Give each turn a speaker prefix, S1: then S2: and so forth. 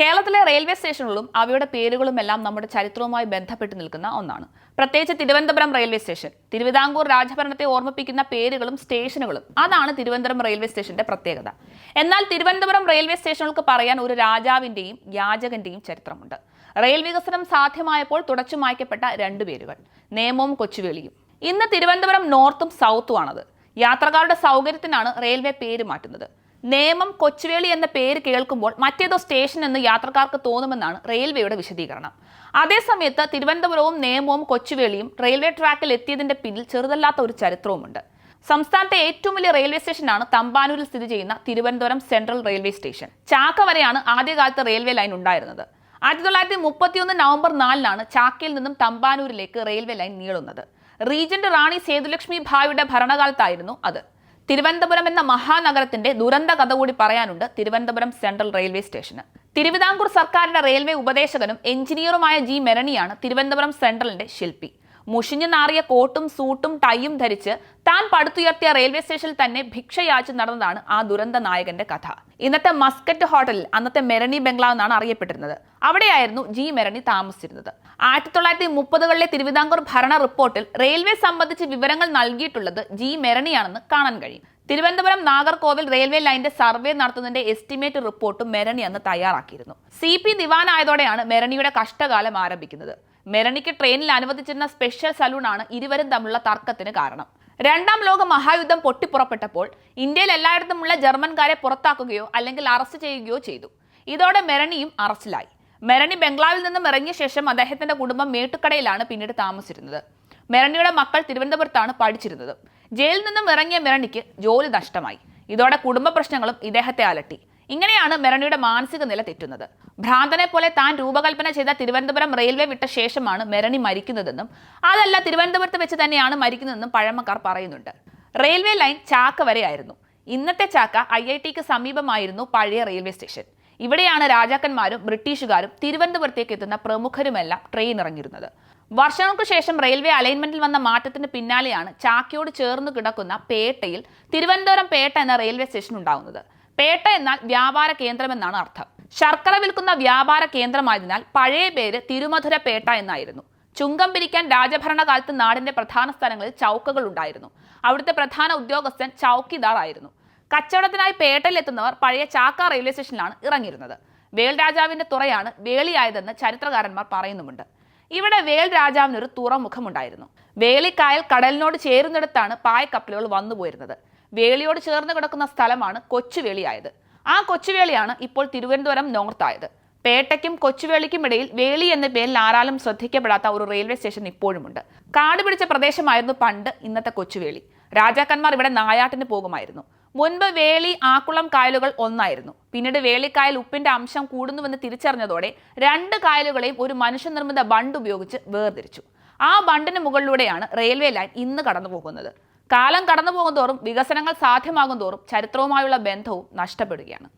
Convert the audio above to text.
S1: കേരളത്തിലെ റെയിൽവേ സ്റ്റേഷനുകളും അവയുടെ പേരുകളും എല്ലാം നമ്മുടെ ചരിത്രവുമായി ബന്ധപ്പെട്ട് നിൽക്കുന്ന ഒന്നാണ്. പ്രത്യേകിച്ച് തിരുവനന്തപുരം റെയിൽവേ സ്റ്റേഷൻ തിരുവിതാംകൂർ രാജഭരണത്തെ ഓർമ്മിപ്പിക്കുന്ന പേരുകളും സ്റ്റേഷനുകളും അതാണ് തിരുവനന്തപുരം റെയിൽവേ സ്റ്റേഷന്റെ പ്രത്യേകത. എന്നാൽ തിരുവനന്തപുരം റെയിൽവേ സ്റ്റേഷനുകൾക്ക് പറയാൻ ഒരു രാജാവിന്റെയും യാചകന്റെയും ചരിത്രമുണ്ട്. റെയിൽ വികസനം സാധ്യമായപ്പോൾ തുടച്ചു മായ്ക്കപ്പെട്ട രണ്ട് പേരുകൾ നേമവും കൊച്ചുവേളിയും. ഇന്ന് തിരുവനന്തപുരം നോർത്തും സൗത്തുമാണത് യാത്രക്കാരുടെ സൗകര്യത്തിനാണ് റെയിൽവേ പേര് മാറ്റുന്നത്. നേമം കൊച്ചുവേളി എന്ന പേര് കേൾക്കുമ്പോൾ മറ്റേതോ സ്റ്റേഷൻ എന്ന് യാത്രക്കാർക്ക് തോന്നുമെന്നാണ് റെയിൽവേയുടെ വിശദീകരണം. അതേസമയത്ത് തിരുവനന്തപുരവും നേമവും കൊച്ചുവേളിയും റെയിൽവേ ട്രാക്കിൽ എത്തിയതിന്റെ പിന്നിൽ ചെറുതല്ലാത്ത ഒരു ചരിത്രവുമുണ്ട്. സംസ്ഥാനത്തെ ഏറ്റവും വലിയ റെയിൽവേ സ്റ്റേഷനാണ് തമ്പാനൂരിൽ സ്ഥിതി ചെയ്യുന്ന Thiruvananthapuram central railway station. Chakka വരെയാണ് ആദ്യകാലത്ത് റെയിൽവേ ലൈൻ ഉണ്ടായിരുന്നത്. ആയിരത്തി തൊള്ളായിരത്തി മുപ്പത്തിയൊന്ന് നവംബർ നാലിനാണ് ചാക്കയിൽ നിന്നും തമ്പാനൂരിലേക്ക് റെയിൽവേ ലൈൻ നീളുന്നത്. റീജന്റ് റാണി സേതുലക്ഷ്മി ഭായിയുടെ ഭരണകാലത്തായിരുന്നു അത്. തിരുവനന്തപുരം എന്ന മഹാനഗരത്തിന്റെ ദുരന്ത കഥ കൂടി പറയാനുണ്ട് തിരുവനന്തപുരം സെൻട്രൽ റെയിൽവേ സ്റ്റേഷന്. തിരുവിതാംകൂർ സർക്കാരിന്റെ റെയിൽവേ ഉപദേശകനും എഞ്ചിനീയറുമായ ജി മെരണിയാണ് തിരുവനന്തപുരം സെൻട്രലിന്റെ ശില്പി. മുഷിഞ്ഞു നാറിയ കോട്ടും സൂട്ടും ടൈയും ധരിച്ച് താൻ പടുത്തുയർത്തിയ റെയിൽവേ സ്റ്റേഷനിൽ തന്നെ ഭിക്ഷയാച്ച് നടന്നതാണ് ആ ദുരന്ത നായകന്റെ കഥ. ഇന്നത്തെ മസ്കറ്റ് ഹോട്ടലിൽ അന്നത്തെ മെരണി ബംഗ്ലാവ് എന്നാണ് അറിയപ്പെട്ടിരുന്നത്. അവിടെയായിരുന്നു ജി മെരണി താമസിച്ചിരുന്നത്. ആയിരത്തി തൊള്ളായിരത്തി മുപ്പതുകളിലെ തിരുവിതാംകൂർ ഭരണ റിപ്പോർട്ടിൽ റെയിൽവേ സംബന്ധിച്ച് വിവരങ്ങൾ നൽകിയിട്ടുള്ളത് ജി മെരണിയാണെന്ന് കാണാൻ കഴിയും. തിരുവനന്തപുരം നാഗർകോവിൽ റെയിൽവേ ലൈൻറെ സർവേ നടത്തുന്നതിന്റെ എസ്റ്റിമേറ്റ് റിപ്പോർട്ടും മെരണി അന്ന് തയ്യാറാക്കിയിരുന്നു. സി പി ദിവാനായതോടെയാണ് മെരണിയുടെ കഷ്ടകാലം ആരംഭിക്കുന്നത്. മെരണിക്ക് ട്രെയിനിൽ അനുവദിച്ചിരുന്ന സ്പെഷ്യൽ സലൂണാണ് ഇരുവരും തമ്മിലുള്ള തർക്കത്തിന് കാരണം. രണ്ടാം ലോക മഹായുദ്ധം പൊട്ടിപ്പുറപ്പെട്ടപ്പോൾ ഇന്ത്യയിൽ എല്ലായിടത്തുമുള്ള ജർമ്മൻകാരെ പുറത്താക്കുകയോ അല്ലെങ്കിൽ അറസ്റ്റ് ചെയ്യുകയോ ചെയ്തു. ഇതോടെ മെരണിയും അറസ്റ്റിലായി. മെരണി ബംഗ്ലാവിൽ നിന്നും ഇറങ്ങിയ ശേഷം അദ്ദേഹത്തിന്റെ കുടുംബം മേട്ടുക്കടയിലാണ് പിന്നീട് താമസിച്ചിരുന്നത്. മെറണിയുടെ മക്കൾ തിരുവനന്തപുരത്താണ് പഠിച്ചിരുന്നത്. ജയിലിൽ നിന്നും ഇറങ്ങിയ മെറണിക്ക് ജോലി നഷ്ടമായി. ഇതോടെ കുടുംബ പ്രശ്നങ്ങളും ഇദ്ദേഹത്തെ അലട്ടി. ഇങ്ങനെയാണ് മെറണിയുടെ മാനസിക നില തെറ്റുന്നത്. ഭ്രാന്തനെ പോലെ താൻ രൂപകൽപ്പന ചെയ്ത തിരുവനന്തപുരം റെയിൽവേ വിട്ട ശേഷമാണ് മെറണി മരിക്കുന്നതെന്നും അതല്ല തിരുവനന്തപുരത്ത് വെച്ച് തന്നെയാണ് മരിക്കുന്നതെന്നും പഴമക്കാർ പറയുന്നുണ്ട്. റെയിൽവേ ലൈൻ ചാക്ക വരെയായിരുന്നു. ഇന്നത്തെ ചാക്ക ഐ ഐ ടിക്ക് സമീപമായിരുന്നു പഴയ റെയിൽവേ സ്റ്റേഷൻ. ഇവിടെയാണ് രാജാക്കന്മാരും ബ്രിട്ടീഷുകാരും തിരുവനന്തപുരത്തേക്ക് എത്തുന്ന പ്രമുഖരുമെല്ലാം ട്രെയിൻ ഇറങ്ങിയിരുന്നത്. വർഷങ്ങൾക്ക് ശേഷം റെയിൽവേ അലൈൻമെന്റിൽ വന്ന മാറ്റത്തിന് പിന്നാലെയാണ് ചാക്കയോട് ചേർന്ന് കിടക്കുന്ന പേട്ടയിൽ തിരുവനന്തപുരം പേട്ട എന്ന റെയിൽവേ സ്റ്റേഷൻ ഉണ്ടാകുന്നത് പേട്ട എന്നാൽ വ്യാപാര കേന്ദ്രമെന്നാണ് അർത്ഥം. ശർക്കര വിൽക്കുന്ന വ്യാപാര കേന്ദ്രമായതിനാൽ പഴയ പേര് തിരുമധുര പേട്ട എന്നായിരുന്നു. ചുങ്കം പിരിക്കാൻ രാജഭരണകാലത്ത് നാടിന്റെ പ്രധാന സ്ഥലങ്ങളിൽ ചൗക്കകൾ ഉണ്ടായിരുന്നു. അവിടുത്തെ പ്രധാന ഉദ്യോഗസ്ഥൻ ചൗക്കിദാർ ആയിരുന്നു. കച്ചവടത്തിനായി പേട്ടയിലെത്തുന്നവർ പഴയ ചാക്ക റെയിൽവേ സ്റ്റേഷനിലാണ് ഇറങ്ങിയിരുന്നത്. വേൽ രാജാവിന്റെ തുറയാണ് വേളിയായതെന്ന് ചരിത്രകാരന്മാർ പറയുന്നുമുണ്ട്. ഇവിടെ വേൽ രാജാവിനൊരു തുറമുഖമുണ്ടായിരുന്നു. വേലിക്കായൽ കടലിനോട് ചേരുന്നിടത്താണ് പായക്കപ്പലുകൾ വന്നു പോയിരുന്നത് വേളിയോട് ചേർന്ന് കിടക്കുന്ന സ്ഥലമാണ് കൊച്ചുവേളിയായത്. ആ കൊച്ചുവേളിയാണ് ഇപ്പോൾ തിരുവനന്തപുരം നോർത്തായത്. പേട്ടയ്ക്കും കൊച്ചുവേളിക്കും ഇടയിൽ വേളി എന്ന പേരിൽ ആരാലും ശ്രദ്ധിക്കപ്പെടാത്ത ഒരു റെയിൽവേ സ്റ്റേഷൻ ഇപ്പോഴുമുണ്ട്. കാട് പിടിച്ച പ്രദേശമായിരുന്നു പണ്ട് ഇന്നത്തെ കൊച്ചുവേളി. രാജാക്കന്മാർ ഇവിടെ നായാട്ടിന് പോകുമായിരുന്നു. മുൻപ് വേളി ആക്കുളം കായലുകൾ ഒന്നായിരുന്നു. പിന്നീട് വേളിക്കായൽ ഉപ്പിന്റെ അംശം കൂടുന്നുവെന്ന് തിരിച്ചറിഞ്ഞതോടെ രണ്ട് കായലുകളെയും ഒരു മനുഷ്യനിർമ്മിത ബണ്ട് ഉപയോഗിച്ച് വേർതിരിച്ചു. ആ ബണ്ടിന് മുകളിലൂടെയാണ് റെയിൽവേ ലൈൻ ഇന്ന് കടന്നു പോകുന്നത് കാലം കടന്നു പോകും തോറും വികസനങ്ങൾ സാധ്യമാകും തോറും ചരിത്രവുമായുള്ള ബന്ധവും നഷ്ടപ്പെടുകയാണ്.